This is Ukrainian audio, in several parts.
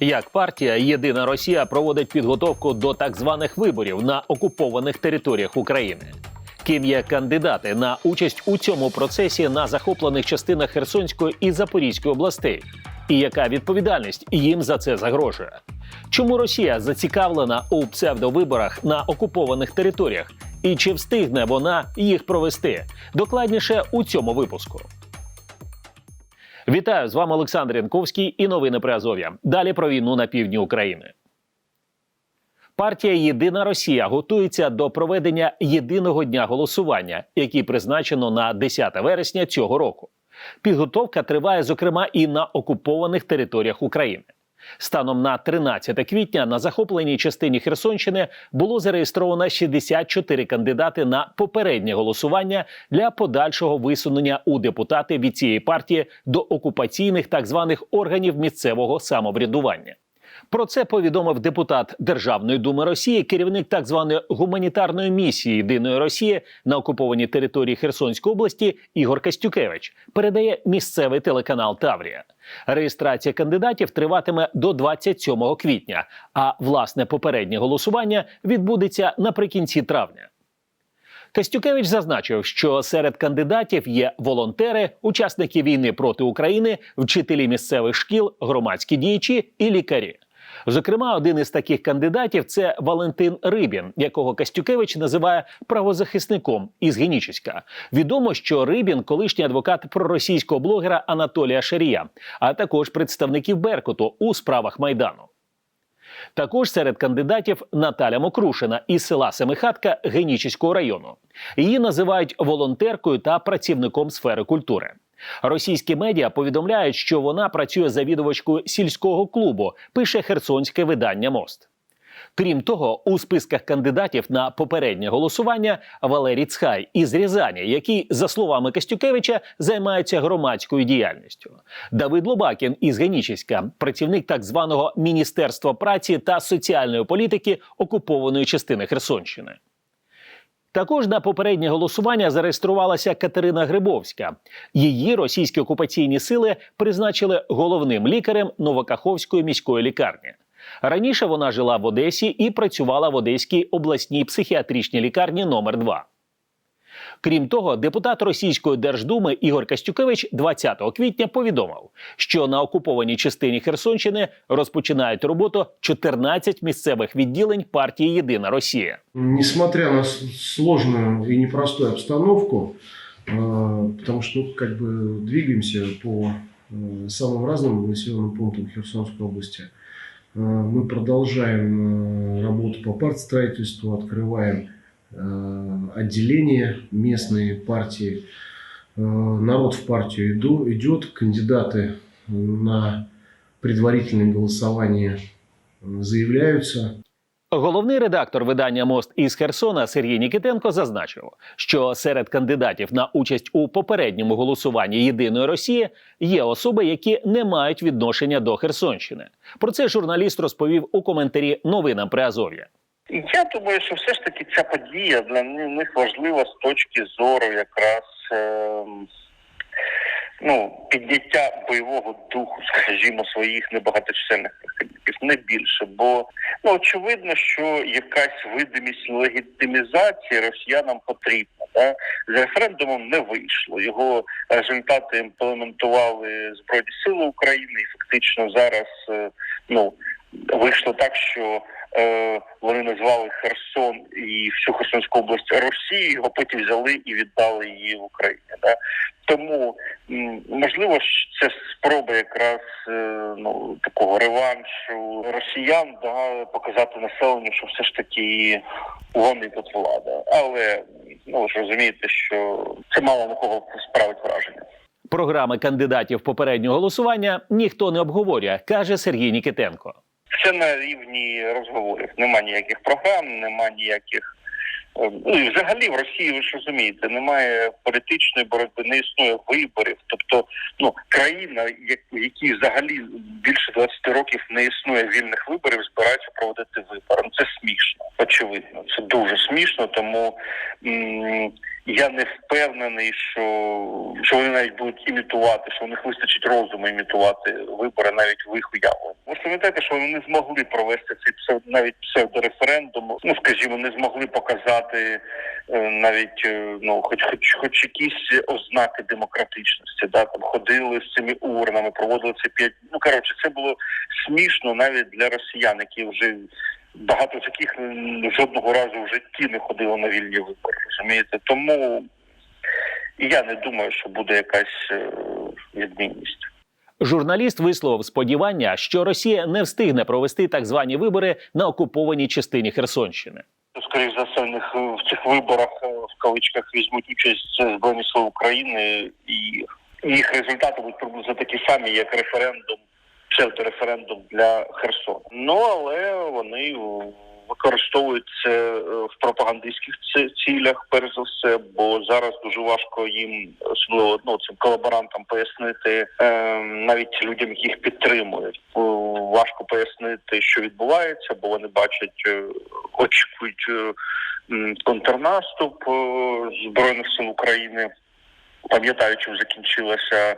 Як партія Єдина Росія проводить підготовку до так званих виборів на окупованих територіях України. Ким є кандидати на участь у цьому процесі на захоплених частинах Херсонської і Запорізької областей? І яка відповідальність їм за це загрожує? Чому Росія зацікавлена у псевдовиборах на окупованих територіях? І чи встигне вона їх провести? Докладніше у цьому випуску. Вітаю з вами Олександр Янковський і новини при Азов'я. Далі про війну на півдні України. Партія Єдина Росія готується до проведення єдиного дня голосування, який призначено на 10 вересня цього року. Підготовка триває, зокрема, і на окупованих територіях України. Станом на 13 квітня на захопленій частині Херсонщини було зареєстровано 64 кандидати на попереднє голосування для подальшого висунення у депутати від цієї партії до окупаційних так званих органів місцевого самоврядування. Про це повідомив депутат Державної думи Росії, керівник так званої гуманітарної місії Єдиної Росії на окупованій території Херсонської області Ігор Костюкевич. Передає місцевий телеканал Таврія. Реєстрація кандидатів триватиме до 27 квітня, а власне попереднє голосування відбудеться наприкінці травня. Костюкевич зазначив, що серед кандидатів є волонтери, учасники війни проти України, вчителі місцевих шкіл, громадські діячі і лікарі. Зокрема, один із таких кандидатів це Валентин Рибін, якого Костюкевич називає правозахисником із Генічеська. Відомо, що Рибін колишній адвокат проросійського блогера Анатолія Шарія, а також представників Беркуту у справах майдану. Також серед кандидатів Наталя Мокрушина із села Семихатка Генічеського району. Її називають волонтеркою та працівником сфери культури. Російські медіа повідомляють, що вона працює завідувачкою сільського клубу, пише херсонське видання Мост. Крім того, у списках кандидатів на попереднє голосування Валерій Цхай із Рязані, який, за словами Костюкевича, займається громадською діяльністю. Давид Лобакін із Генічеська, працівник так званого Міністерства праці та соціальної політики окупованої частини Херсонщини. Також на попереднє голосування зареєструвалася Катерина Грибовська. Її російські окупаційні сили призначили головним лікарем Новокаховської міської лікарні. Раніше вона жила в Одесі і працювала в Одеській обласній психіатричній лікарні номер 2 Крім того, депутат Російської Держдуми Ігор Костюкевич 20 квітня повідомив, що на окупованій частині Херсонщини розпочинають роботу 14 місцевих відділень партії Єдина Росія. Несмотря на с- сложную и непростую обстановку, э, потому что ну, как бы двигаемся по э, самым разным населенным пунктам Херсонской области, э, мы продолжаем э, работу по партстроительству, открываем э, отделения местные партии. Э, Народ в партию иду, идет, кандидаты на предварительное голосование э, заявляются. Головний редактор видання Мост із Херсона Сергій Нікітенко зазначив, що серед кандидатів на участь у попередньому голосуванні Єдиної Росії є особи, які не мають відношення до Херсонщини. Про це журналіст розповів у коментарі новинам при Азов'я. І я думаю, що все ж таки ця подія для них важлива з точки зору якраз ем, ну, підняття бойового духу, скажімо, своїх небагаточисельних прихильників, не більше. Бо ну очевидно, що якась видимість легітимізації росіянам потрібна. Да? З референдумом не вийшло. Його результати імплементували Збройні Сили України, і фактично зараз е, ну вийшло так, що е, вони назвали Херсон і всю Херсонську область Росією, а потім взяли і віддали її в Україні. Да? Тому можливо це спроба якраз е, ну такого реваншу росіян, да, показати населенню, що все ж таки вони тут влада. Але ну ж розумієте, що це мало на кого справить враження. Програми кандидатів попереднього голосування ніхто не обговорює, каже Сергій Нікітенко. Це на рівні розговорів. Нема ніяких програм, нема ніяких. е, Ну і взагалі в Росії ви ж розумієте, немає політичної боротьби, не існує виборів. Тобто, ну країна, як- в якій взагалі більше 20 років не існує вільних виборів, збирається проводити вибори. Ну, Це смішно. Очевидно, це дуже смішно, тому м, я не впевнений, що, що вони навіть будуть імітувати, що у них вистачить розуму імітувати вибори навіть в їх уявленні. Ви пам'ятаєте, що вони не змогли провести цей псев, навіть псевдореферендум, ну скажімо, не змогли показати е, навіть е, ну, хоч хоч хоч якісь ознаки демократичності. Да, там ходили з цими урнами, проводили це п'ять. Ну коротше, це було смішно навіть для росіян, які вже багато з яких жодного разу в житті не ходили на вільні вибори. Розумієте, тому я не думаю, що буде якась е, відмінність. Журналіст висловив сподівання, що Росія не встигне провести так звані вибори на окупованій частині Херсонщини. Скоріше за все, в них е, в цих виборах е, в кавичках візьмуть участь Збройні Сили України, і їх результати будуть приблизно такі самі, як референдум, псевдореферендум для Херсона. Ну але вони використовують е, в пропагандистських цілях, перш за все, бо зараз дуже важко їм, особливо ну, цим колаборантам, пояснити е, навіть людям, які підтримують. Важко пояснити, що відбувається, бо вони бачать, е, очікують контрнаступ збройних сил України. Пам'ятаю, чим закінчилася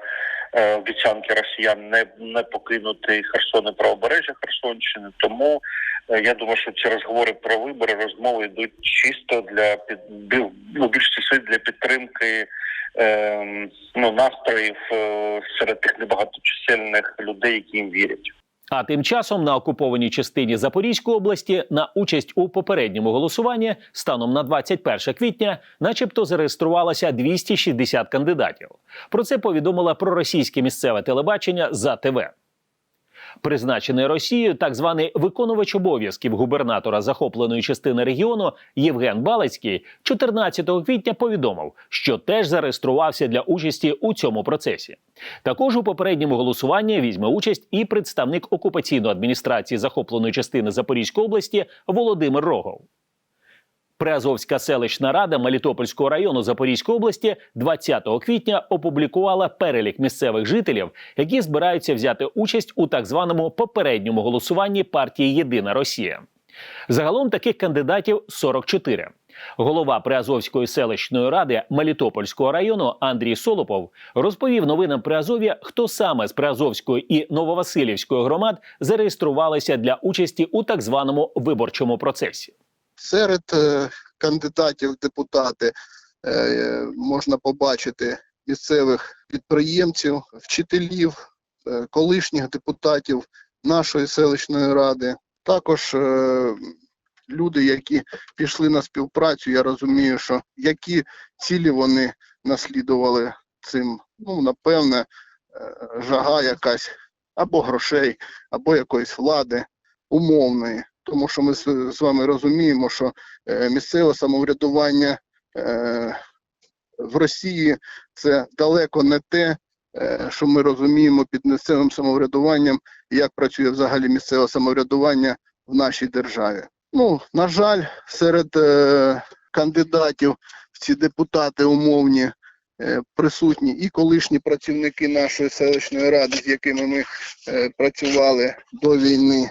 обіцянки росіян не, не покинути Херсон і правобережжя Херсонщини. Тому е, я думаю, що ці розговори про вибори, розмови йдуть чисто для під ну, більшості часи для підтримки е, ну, настроїв е, серед тих небагаточисельних людей, які їм вірять. А тим часом на окупованій частині Запорізької області на участь у попередньому голосуванні станом на 21 квітня, начебто, зареєструвалося 260 кандидатів. Про це повідомила проросійське місцеве телебачення за ТВ. Призначений Росією так званий виконувач обов'язків губернатора захопленої частини регіону Євген Балицький 14 квітня повідомив, що теж зареєструвався для участі у цьому процесі. Також у попередньому голосуванні візьме участь і представник окупаційної адміністрації захопленої частини Запорізької області Володимир Рогов. Приазовська селищна рада Мелітопольського району Запорізької області 20 квітня опублікувала перелік місцевих жителів, які збираються взяти участь у так званому попередньому голосуванні партії Єдина Росія. Загалом таких кандидатів 44. Голова Приазовської селищної ради Мелітопольського району Андрій Солопов розповів новинам Приазов'я, хто саме з Приазовської і Нововасилівської громад зареєструвалися для участі у так званому виборчому процесі. Серед е, кандидатів в депутати е, можна побачити місцевих підприємців, вчителів, е, колишніх депутатів нашої селищної ради, також люди, які пішли на співпрацю. Я розумію, що які цілі вони наслідували цим. Ну, напевне, жага якась або грошей, або якоїсь влади умовної тому що ми з, вами розуміємо, що е, місцеве самоврядування е, в Росії це далеко не те, е, що ми розуміємо під місцевим самоврядуванням, як працює взагалі місцеве самоврядування в нашій державі. Ну, на жаль, серед кандидатів в ці депутати умовні присутні і колишні працівники нашої селищної ради, з якими ми працювали до війни.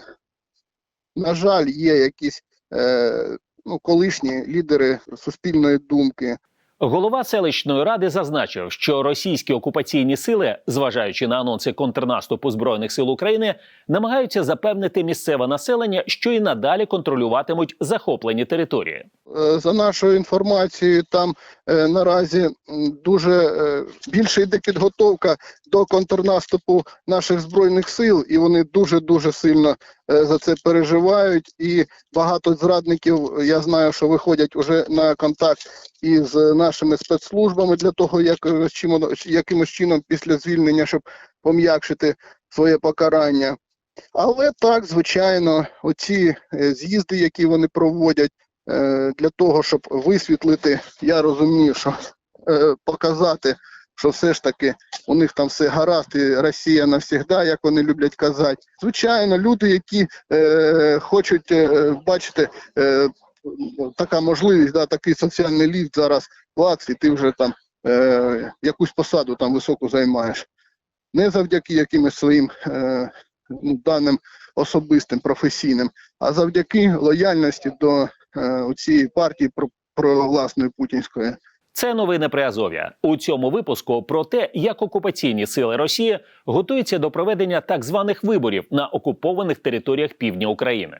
На жаль, є якісь е, ну, колишні лідери суспільної думки, Голова селищної ради зазначив, що російські окупаційні сили, зважаючи на анонси контрнаступу збройних сил України, намагаються запевнити місцеве населення, що і надалі контролюватимуть захоплені території. Е, За нашою інформацією, там е, наразі дуже е, більше йде підготовка до контрнаступу наших збройних сил, і вони дуже дуже сильно е, за це переживають. І багато зрадників я знаю, що виходять уже на контакт із нашими спецслужбами для того, як е, чим якимось чином після звільнення, щоб пом'якшити своє покарання. Але так, звичайно, оці е, з'їзди, які вони проводять для того, щоб висвітлити, я розумію, що е, показати, що все ж таки у них там все гаразд, і Росія навсігда, як вони люблять казати. Звичайно, люди, які е, хочуть е, бачити е, така можливість, такий соціальний ліфт зараз клац, і ти вже там е, якусь посаду там високу займаєш. Не завдяки якимось своїм е, ну, даним особистим професійним, а завдяки лояльності до е, цієї партії про, про власної путінської. Це новини при Азов'я. У цьому випуску про те, як окупаційні сили Росії готуються до проведення так званих виборів на окупованих територіях півдня України.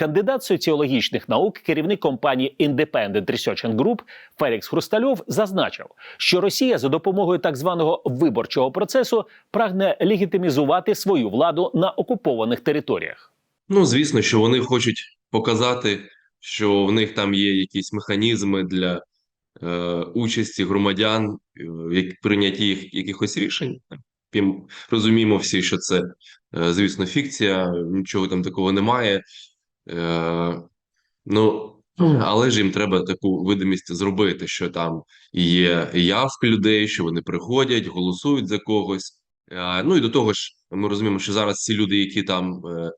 Кандидат соціологічних наук, керівник компанії Independent Research Group Фелікс Хрустальов зазначив, що Росія за допомогою так званого виборчого процесу прагне легітимізувати свою владу на окупованих територіях. Ну, звісно, що вони хочуть показати, що в них там є якісь механізми для е, участі громадян е, в як- прийнятті їх якихось рішень. Розуміємо всі, що це, е, звісно, фікція, нічого там такого немає. Е, ну, але ж їм треба таку видимість зробити, що там є явка людей, що вони приходять, голосують за когось. Е, ну і до того ж, ми розуміємо, що зараз ці люди, які там. Е,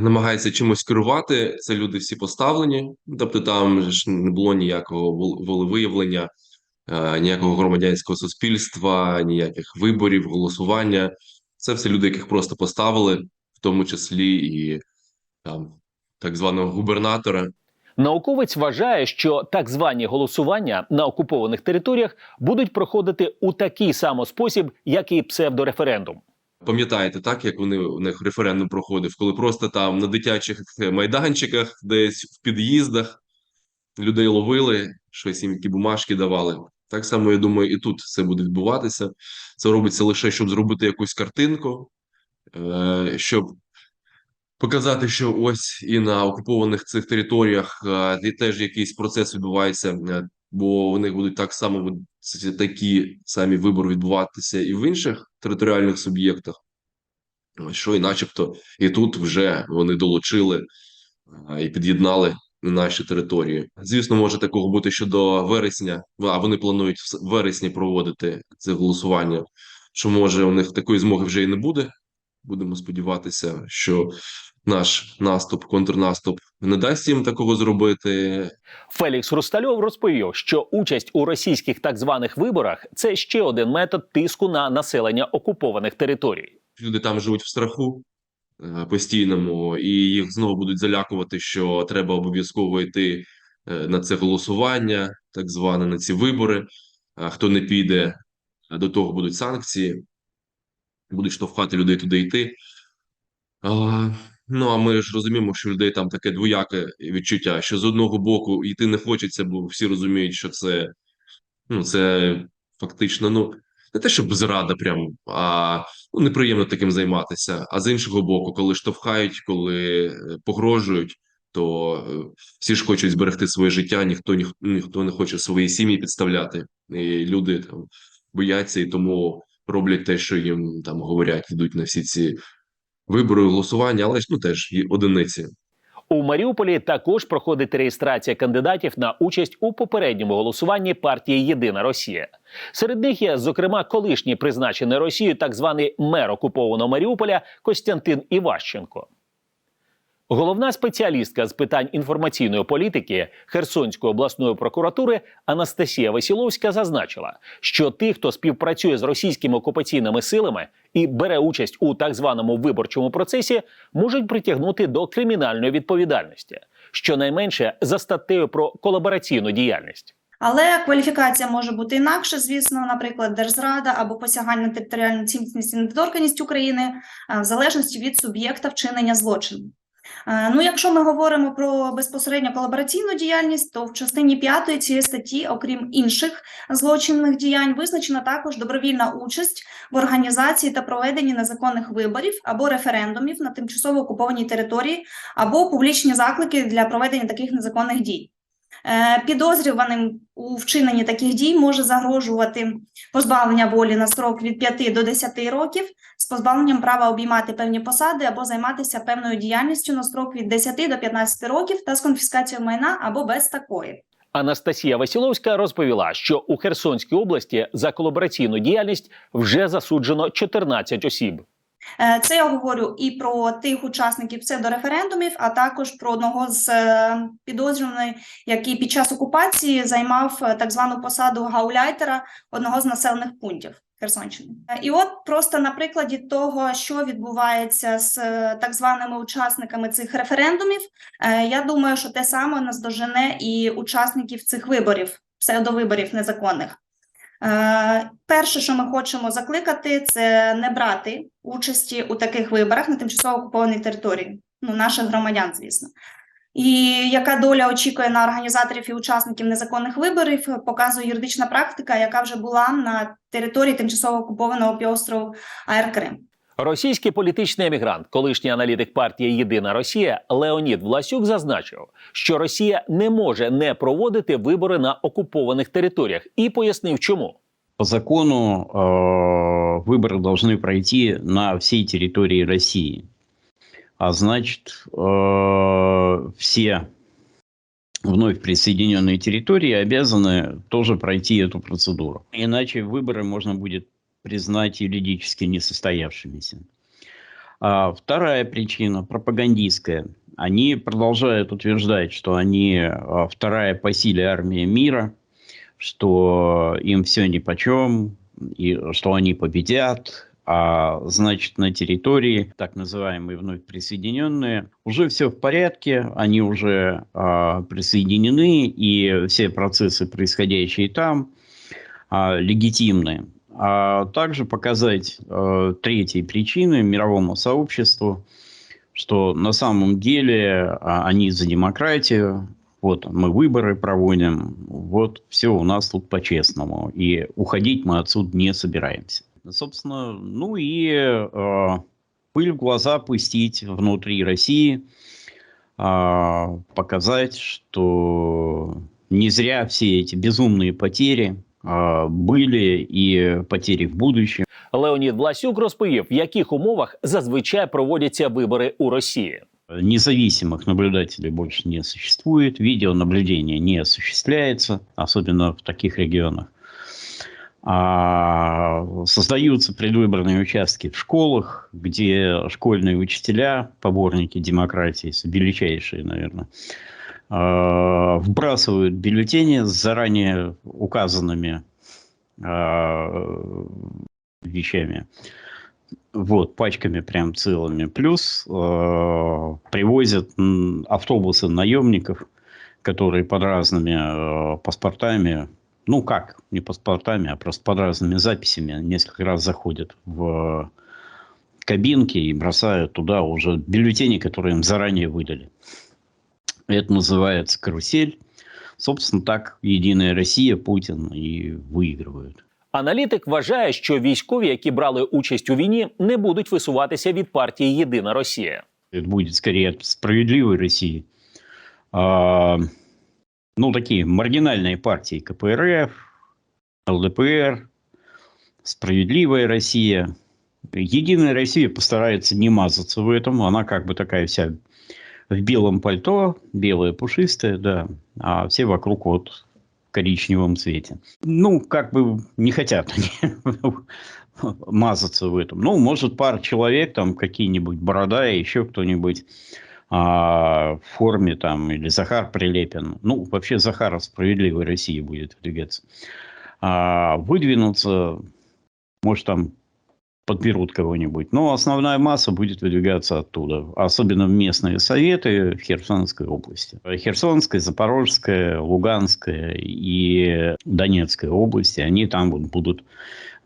намагається чимось керувати. Це люди всі поставлені. Тобто, там ж не було ніякого вол- волевиявлення, ніякого громадянського суспільства, ніяких виборів, голосування. Це все люди, яких просто поставили, в тому числі і там так званого губернатора. Науковець вважає, що так звані голосування на окупованих територіях будуть проходити у такий самий спосіб, як і псевдореферендум. Пам'ятаєте, так як вони у них референдум проходив, коли просто там на дитячих майданчиках, десь в під'їздах людей ловили, щось їм які бумажки давали. Так само, я думаю, і тут це буде відбуватися. Це робиться лише, щоб зробити якусь картинку, е, щоб показати, що ось і на окупованих цих територіях е, теж якийсь процес відбувається, е, бо в них будуть так само такі самі вибори відбуватися і в інших територіальних суб'єктах. Що і начебто і тут вже вони долучили а, і під'єднали наші території. Звісно, може такого бути, що до вересня, а вони планують в вересні проводити це голосування. Що може у них такої змоги вже і не буде. Будемо сподіватися, що наш наступ, контрнаступ не дасть їм такого зробити. Фелікс Хрустальов розповів, що участь у російських так званих виборах це ще один метод тиску на населення окупованих територій. Люди там живуть в страху е, постійному, і їх знову будуть залякувати, що треба обов'язково йти е, на це голосування, так зване на ці вибори. А хто не піде, е, до того будуть санкції, будуть штовхати людей туди йти. А, ну а ми ж розуміємо, що людей там таке двояке відчуття, що з одного боку йти не хочеться, бо всі розуміють, що це ну це фактично, ну не те, щоб зрада, прям а ну неприємно таким займатися. А з іншого боку, коли штовхають, коли е, погрожують, то е, всі ж хочуть зберегти своє життя, ніхто ніх, ніхто не хоче свої сім'ї підставляти, і люди там бояться і тому роблять те, що їм там говорять, йдуть на всі ці вибори, голосування, але ж ну теж і одиниці. У Маріуполі також проходить реєстрація кандидатів на участь у попередньому голосуванні партії Єдина Росія. Серед них є, зокрема, колишній призначений Росією так званий мер окупованого Маріуполя Костянтин Іващенко. Головна спеціалістка з питань інформаційної політики Херсонської обласної прокуратури Анастасія Васіловська зазначила, що тих, хто співпрацює з російськими окупаційними силами і бере участь у так званому виборчому процесі, можуть притягнути до кримінальної відповідальності, щонайменше за статтею про колабораційну діяльність. Але кваліфікація може бути інакша, звісно, наприклад, держзрада або посягання на територіальну цілісність і недоторканність України, е, в залежності від суб'єкта вчинення злочину. Е, Ну, якщо ми говоримо про безпосередньо колабораційну діяльність, то в частині 5 цієї статті, окрім інших злочинних діянь, визначена також добровільна участь в організації та проведенні незаконних виборів або референдумів на тимчасово окупованій території, або публічні заклики для проведення таких незаконних дій. Е, Підозрюваним у вчиненні таких дій може загрожувати позбавлення волі на строк від 5 до 10 років з позбавленням права обіймати певні посади або займатися певною діяльністю на строк від 10 до 15 років та з конфіскацією майна або без такої. Анастасія Васіловська розповіла, що у Херсонській області за колабораційну діяльність вже засуджено 14 осіб. Е, Це я говорю і про тих учасників псевдореферендумів, а також про одного з е, підозрюваних, який під час окупації займав е, так звану посаду гауляйтера одного з населених пунктів Херсонщини. І от просто на прикладі того, що відбувається з так званими учасниками цих референдумів, я думаю, що те саме наздожене і учасників цих виборів, псевдовиборів незаконних. Е, Перше, що ми хочемо закликати, це не брати участі у таких виборах на тимчасово окупованій території, ну наших громадян, звісно. І яка доля очікує на організаторів і учасників незаконних виборів, показує юридична практика, яка вже була на території тимчасово окупованого півострову АР Крим. Російський політичний емігрант, колишній аналітик партії Єдина Росія Леонід Власюк зазначив, що Росія не може не проводити вибори на окупованих територіях, і пояснив, чому. По закону э, выборы должны пройти на всей территории России. А значит, э, все вновь присоединенные территории обязаны тоже пройти эту процедуру. Иначе выборы можно будет признать юридически несостоявшимися. А вторая причина пропагандистская. Они продолжают утверждать, что они а, вторая по силе армия мира, что им все нипочем, и что они победят, а значит на территории, так называемые вновь присоединенные, уже все в порядке, они уже а, присоединены, и все процессы, происходящие там, а, легитимны. А также показать э, третьей причиной мировому сообществу, что на самом деле а, они за демократию, вот мы выборы проводим, вот все у нас тут по-честному, и уходить мы отсюда не собираемся. Собственно, ну и э, пыль в глаза пустить внутри России, э, показать, что не зря все эти безумные потери были и потери в будущем. Леонід Власюк розповів, в яких умовах зазвичай проводяться вибори у Росії. Независимых наблюдателей больше не существует, видеонаблюдение не осуществляется, особенно в таких регионах. А создаются предвыборные участки в школах, где школьные учителя, поборники демократии, величайшие, наверное, а, вбрасывают бюллетени с заранее указанными а, вещами. Вот, пачками прям целыми. Плюс э, привозят автобусы наемников, которые под разными э, паспортами, ну как, не паспортами, а просто под разными записями несколько раз заходят в кабинки и бросают туда уже бюллетени, которые им заранее выдали. Это называется карусель. Собственно, так Единая Россия, Путин и выигрывают. Аналітик вважає, що військові, які брали участь у війні, не будуть висуватися від партії Єдина Росія. Это будет скорее от справедливой России. А, ну, такие маргинальные партии КПРФ, ЛДПР, Справедливая Россия. Единая Россия постарается не мазаться в этом. Она как бы такая вся в белом пальто, белая пушистая, да. А все вокруг вот в коричневом цвете. Ну, как бы не хотят они мазаться в этом. Ну, может, пара человек, там какие-нибудь борода и еще кто-нибудь а, в форме там, или Захар Прилепин. Ну, вообще Захар в справедливой России будет выдвигаться. А, выдвинуться, может, там подберут кого-нибудь. Но основная масса будет выдвигаться оттуда. Особенно в местные советы в Херсонской области. Херсонская, Запорожская, Луганская и Донецкая области. Они там вот будут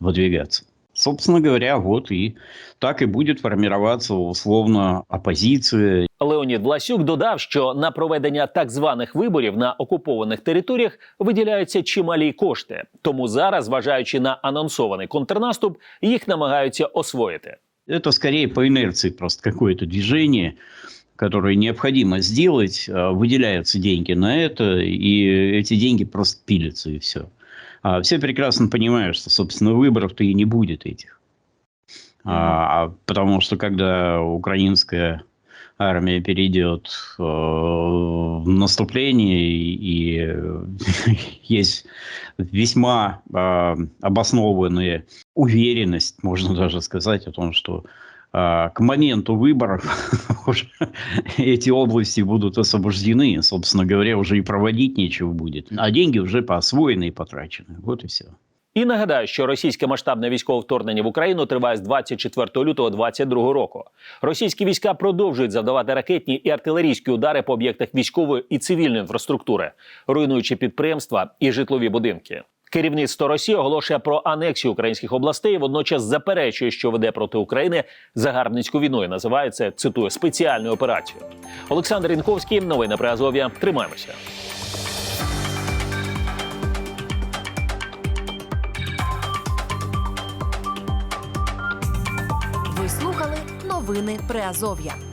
выдвигаться. Собственно говоря, вот и так и будет формироваться условно оппозиция. Леонід Власюк додав, що на проведення так званих виборів на окупованих територіях виділяються чималі кошти. Тому зараз, зважаючи на анонсований контрнаступ, їх намагаються освоїти. Это скорее по инерции просто какое-то движение, которое необходимо сделать. а, Выделяются деньги на это, и эти деньги просто пилятся, и все. А все прекрасно понимают, что, собственно, выборов-то и не будет этих. А, а потому что когда украинская армия перейдет э, в наступление, и, и, есть весьма э, обоснованная уверенность, можно даже сказать, о том, что к моменту выборов уже эти области будут освобождены, собственно говоря, уже и проводить нечего будет, а деньги уже поосвоены и потрачены. Вот и все. І нагадаю, що російське масштабне військове вторгнення в Україну триває з 24 лютого 2022 року. Російські війська продовжують завдавати ракетні і артилерійські удари по об'єктах військової і цивільної інфраструктури, руйнуючи підприємства і житлові будинки. Керівництво Росії оголошує про анексію українських областей, водночас заперечує, що веде проти України загарбницьку війну і називає це цитую спеціальною операцією. Олександр Інковський, новини при Азов'я. Тримаємося. Ви слухали новини Приазов'я.